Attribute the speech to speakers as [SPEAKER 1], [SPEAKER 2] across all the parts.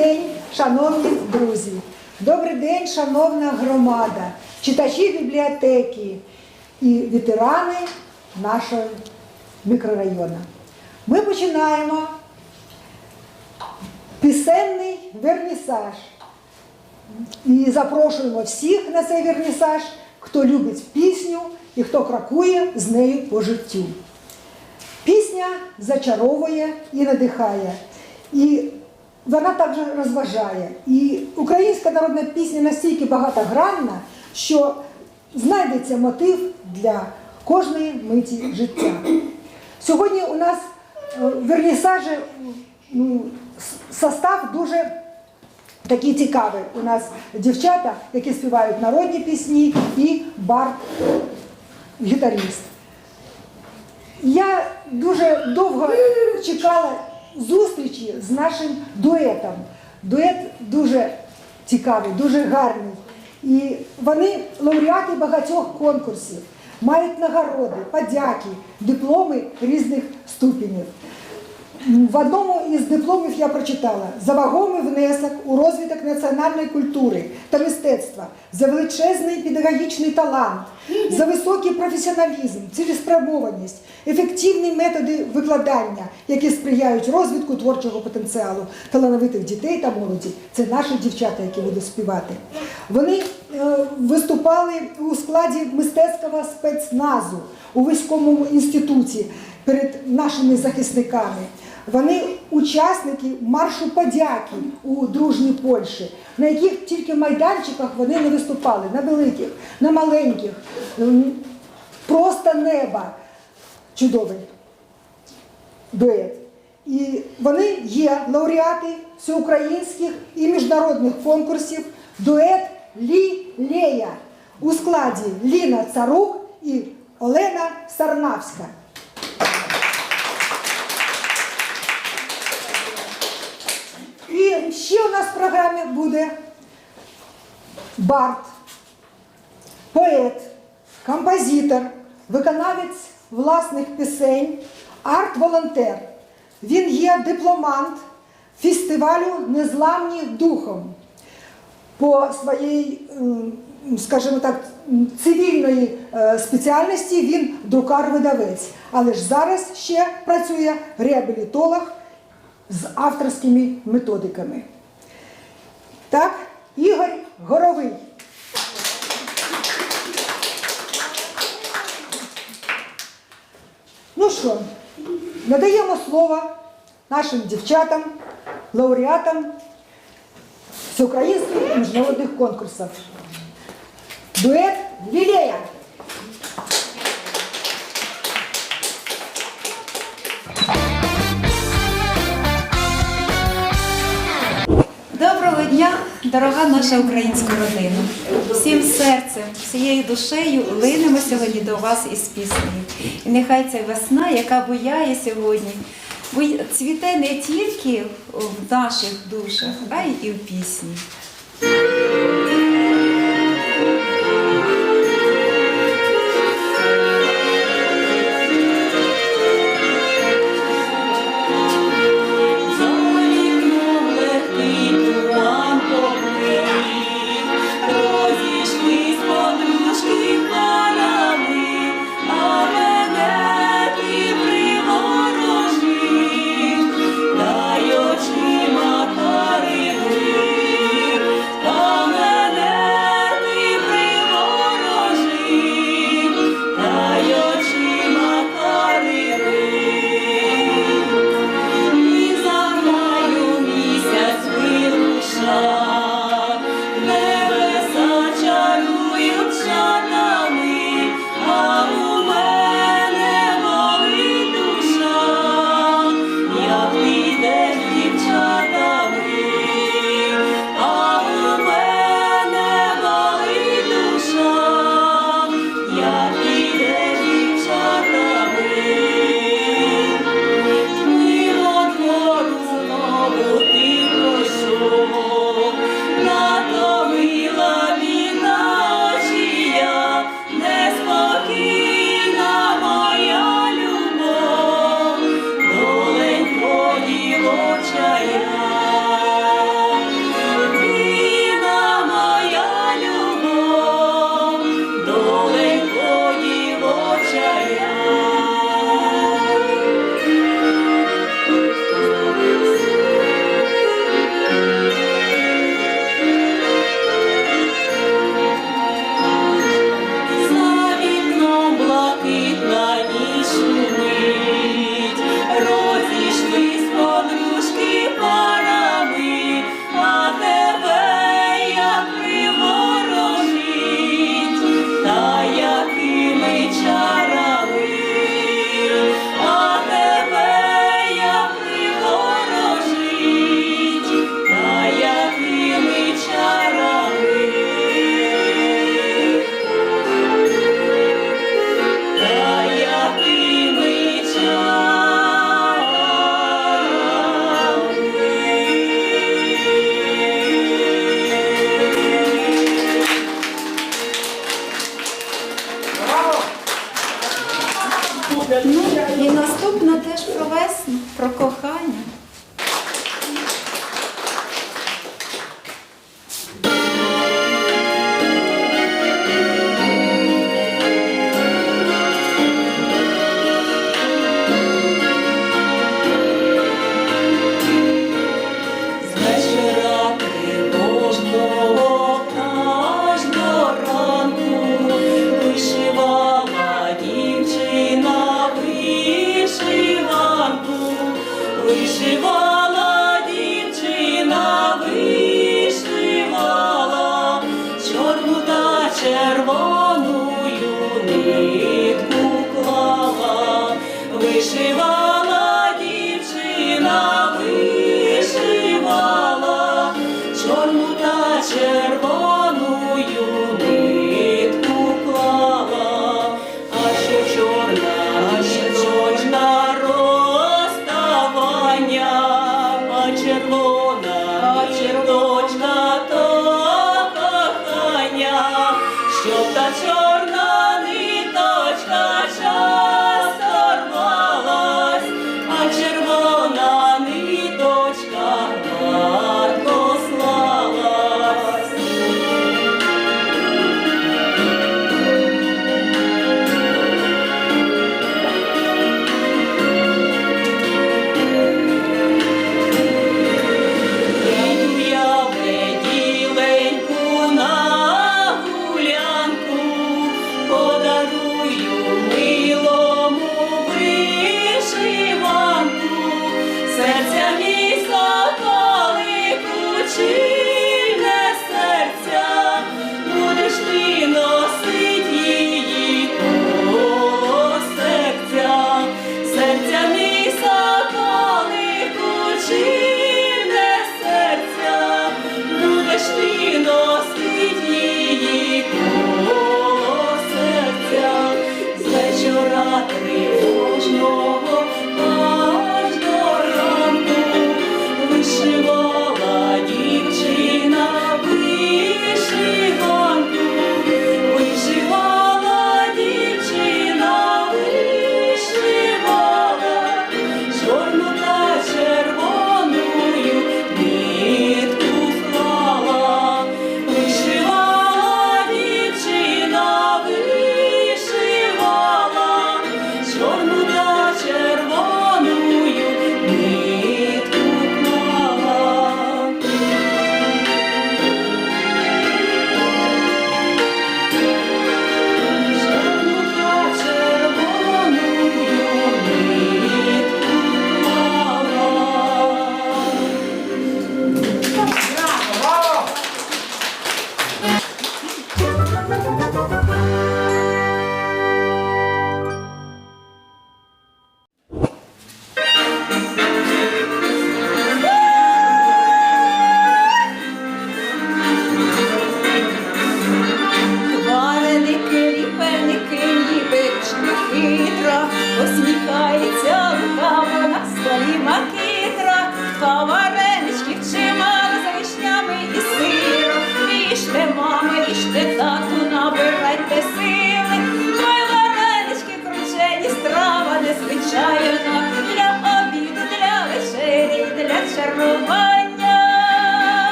[SPEAKER 1] день, шановні друзі. Добрий день, шановна громада, читачі бібліотеки і ветерани нашого мікрорайону. Ми починаємо пісенний вернісаж. І запрошуємо всіх на цей вернісаж, хто любить пісню і хто крокує з нею по життю. Пісня зачаровує і надихає. І вона також розважає. І українська народна пісня настільки багатогранна, що знайдеться мотив для кожної миті життя. Сьогодні у нас е, вернісажі ну, состав дуже такий цікавий. У нас дівчата, які співають народні пісні, і бард-гітаріст. Я дуже довго чекала зустрічі з нашим дуетом. Дует дуже цікавий, дуже гарний. І вони лауреати багатьох конкурсів, мають нагороди, подяки, дипломи різних ступенів. В одному із дипломів я прочитала за вагомий внесок у розвиток національної культури та мистецтва, за величезний педагогічний талант, за високий професіоналізм, цілеспрямованість, ефективні методи викладання, які сприяють розвитку творчого потенціалу талановитих дітей та молоді. Це наші дівчата, які будуть співати. Вони е, виступали у складі мистецького спецназу у військовому інституті перед нашими захисниками. Вони учасники маршу подяки у дружній Польщі, на яких тільки в майданчиках вони не виступали, на великих, на маленьких, просто неба. Чудовий дует. І вони є лауреати всеукраїнських і міжнародних конкурсів дует Лі-Лея у складі Ліна Царук і Олена Сарнавська. І ще у нас в програмі буде Барт, поет, композитор, виконавець власних пісень, арт-волонтер. Він є дипломант фестивалю Незламні духом. По своїй, скажімо так, цивільної е, спеціальності він друкар-видавець. Але ж зараз ще працює реабілітолог з авторськими методиками. Так, Ігор Горовий. Ну що, надаємо слово нашим дівчатам, лауреатам всеукраїнських міжнародних конкурсів. Дует Лілея.
[SPEAKER 2] Дорога наша українська родина. Всім серцем, всією душею линемо сьогодні до вас із піснею. І нехай ця весна, яка буяє сьогодні, цвіте не тільки в наших душах, а й і в пісні.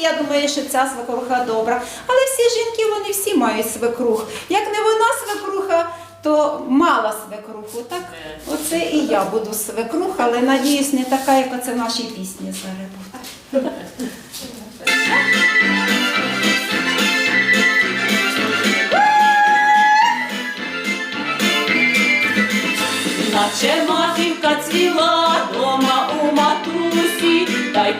[SPEAKER 3] Я
[SPEAKER 2] думаю, що ця свекруха добра. Але всі жінки, вони всі мають свекрух. Як не вона свекруха, то мала свекруху. Так, оце і я буду свекруха, але надіюсь, не така, як оце в нашій пісні зараз.
[SPEAKER 3] Наче матівка цвіла дома у матусі, та й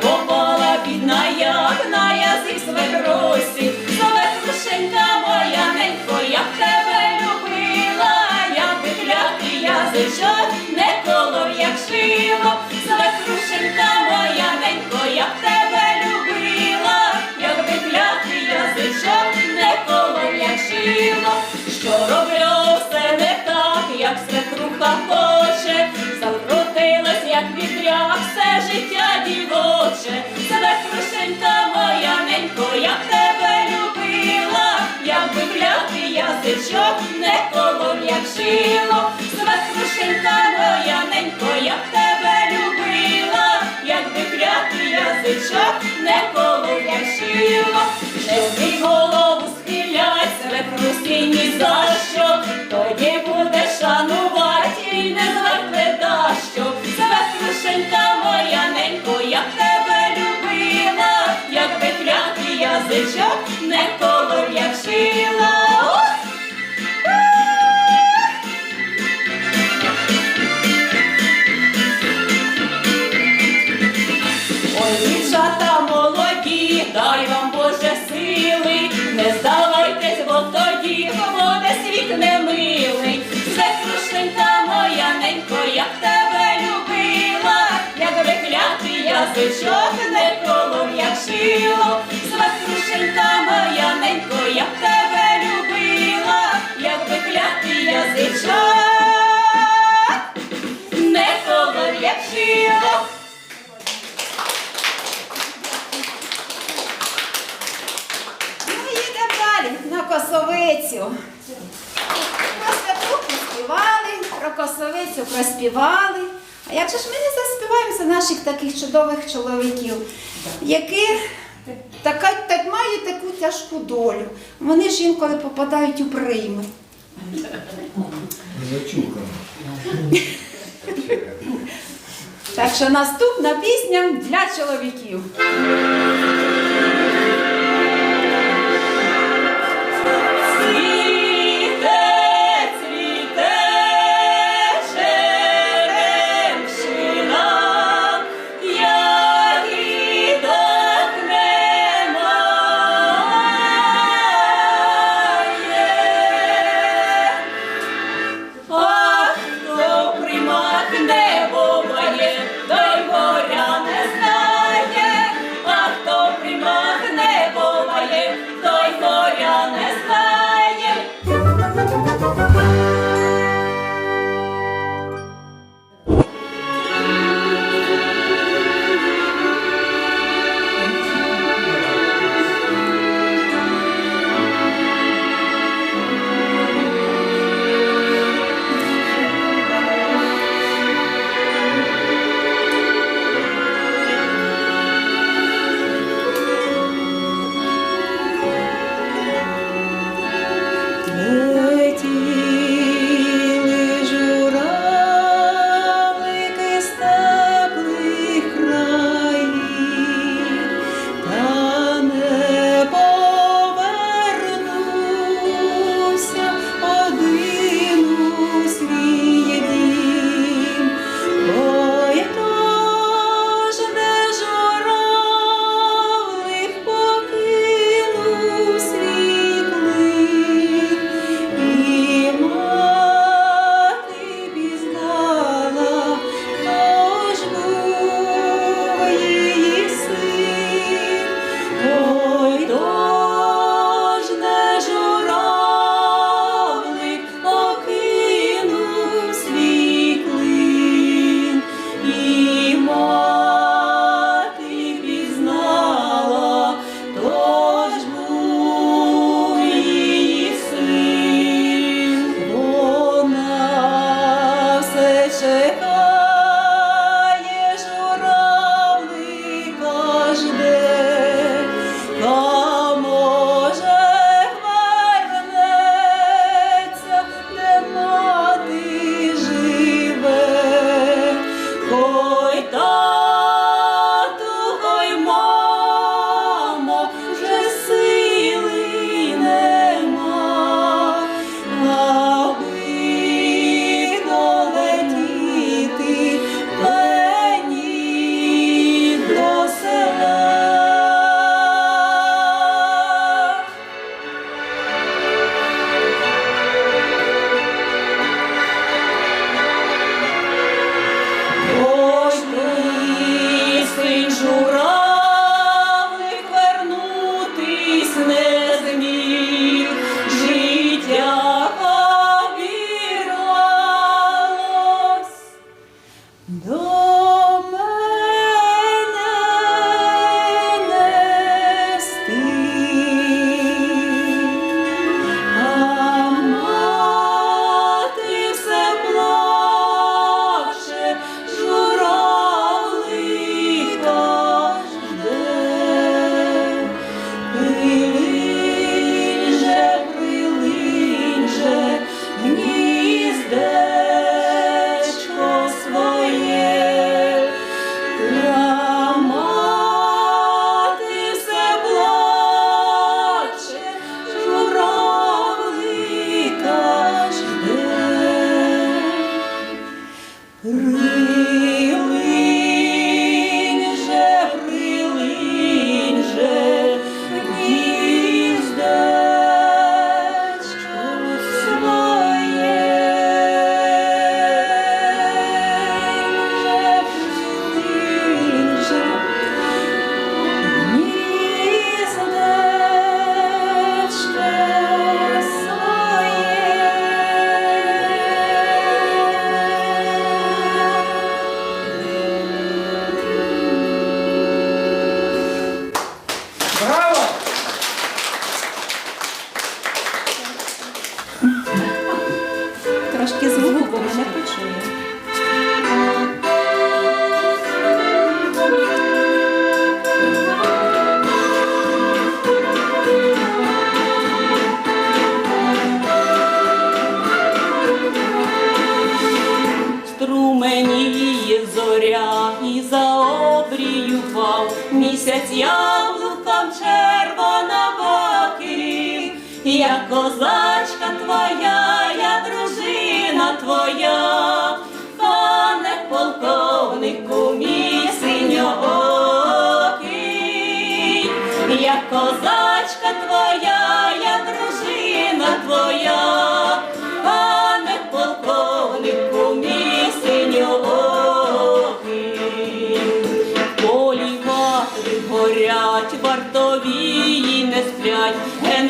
[SPEAKER 3] Що роблю все не так, як свекруха хоче, закрутилась, як вітряк, все життя дівоче, свекрушенька моя ненько, я тебе любила, як би клятий язичок не колов, як шило, свекрушенька моя ненько, я тебе любила, як би клятий язичок не колов, як шило, не ні за що, тоді буде шанувати і не зверне що. лишенька моя ненько, я б тебе любила, як би клятий язичок язичок не як шило.
[SPEAKER 2] Ну, їдемо далі на косовицю. Про проспівали, про косовицю проспівали. А як же ж ми не заспіваємо за наших таких чудових чоловіків, які так мають таку тяжку долю. Вони ж інколи попадають у прийми. Так що наступна пісня для чоловіків.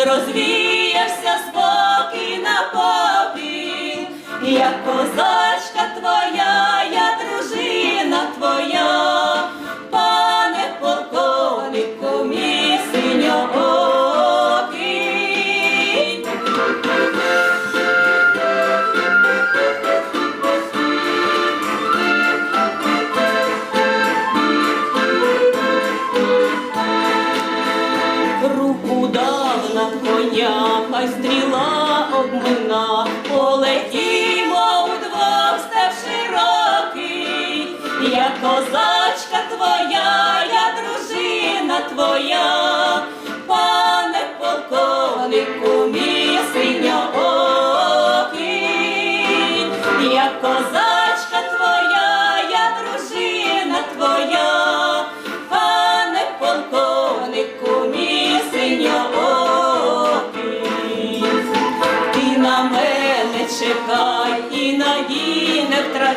[SPEAKER 3] Ген обмина, полетімо удвох став широкий, я козачка твоя, я дружина твоя, пане полковнику, мій синьоокий,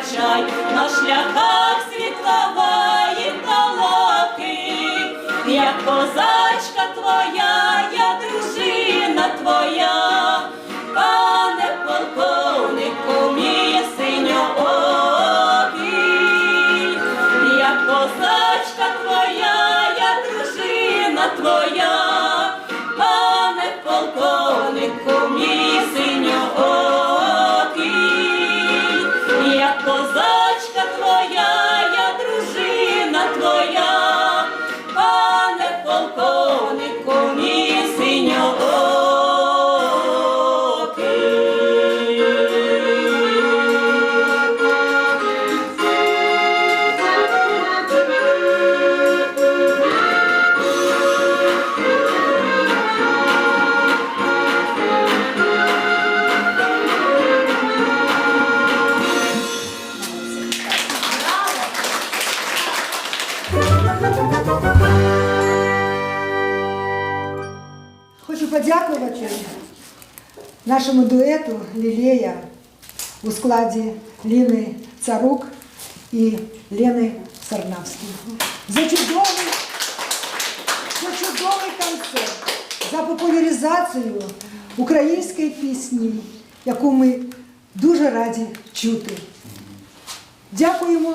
[SPEAKER 3] втрачай, на шляхах світлової толоки. як козачка
[SPEAKER 1] нашому дуету Лілея у складі Ліни Царук і Лени Сарнавської за чудовий, за чудовий концерт, за популяризацію української пісні, яку ми дуже раді чути. Дякуємо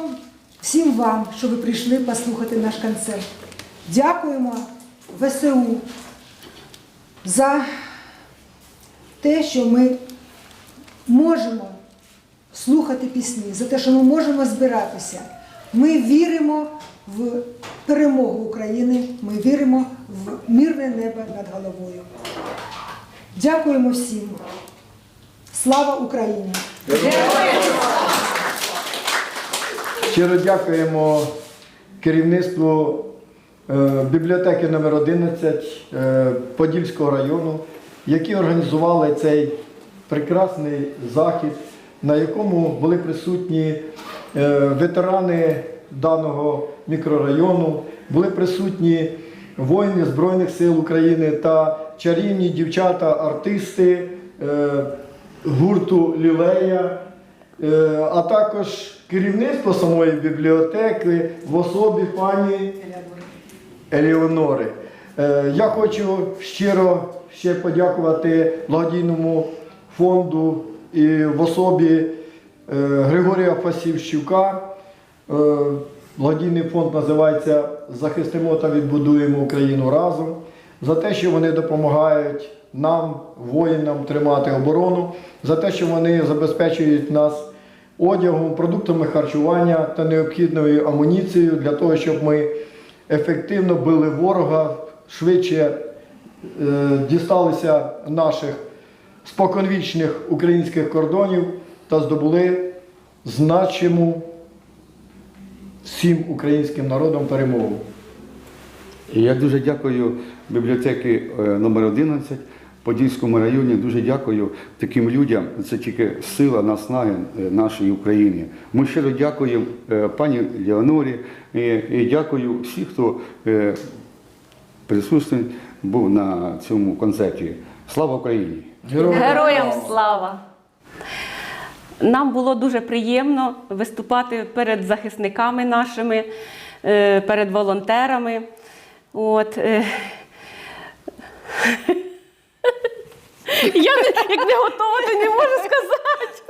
[SPEAKER 1] всім вам, що ви прийшли послухати наш концерт. Дякуємо ВСУ за те, що ми можемо слухати пісні, за те, що ми можемо збиратися. Ми віримо в перемогу України, ми віримо в мирне небо над головою. Дякуємо всім. Слава Україні!
[SPEAKER 4] Щиро дякуємо керівництву е, бібліотеки номер 11 е, Подільського району, які організували цей прекрасний захід, на якому були присутні е, ветерани даного мікрорайону, були присутні воїни Збройних сил України та чарівні дівчата-артисти е, гурту Лілея. Е, а також керівництво самої бібліотеки в особі пані Елеонори. Е, Я хочу щиро ще подякувати благодійному фонду і в особі е, Григорія Фасівщука. Е, Благодійний фонд називається Захистимо та відбудуємо Україну разом. за те, що вони допомагають нам, воїнам, тримати оборону, за те, що вони забезпечують нас одягом, продуктами харчування та необхідною амуніцією для того, щоб ми ефективно били ворога, швидше е, дісталися наших споконвічних українських кордонів та здобули значиму всім українським народом перемогу.
[SPEAKER 5] Я дуже дякую бібліотеки е, номер 11 в Подільському районі. Дуже дякую таким людям. Це тільки сила наснаги е, нашої України. Ми щиро дякуємо пані Леонорі і, дякую всім, хто присутній був на цьому концерті. Слава Україні!
[SPEAKER 4] Героям
[SPEAKER 3] Героям слава! Нам було дуже приємно виступати перед захисниками нашими, е, перед волонтерами. От, е. Я не- як не готова, то не можу сказати.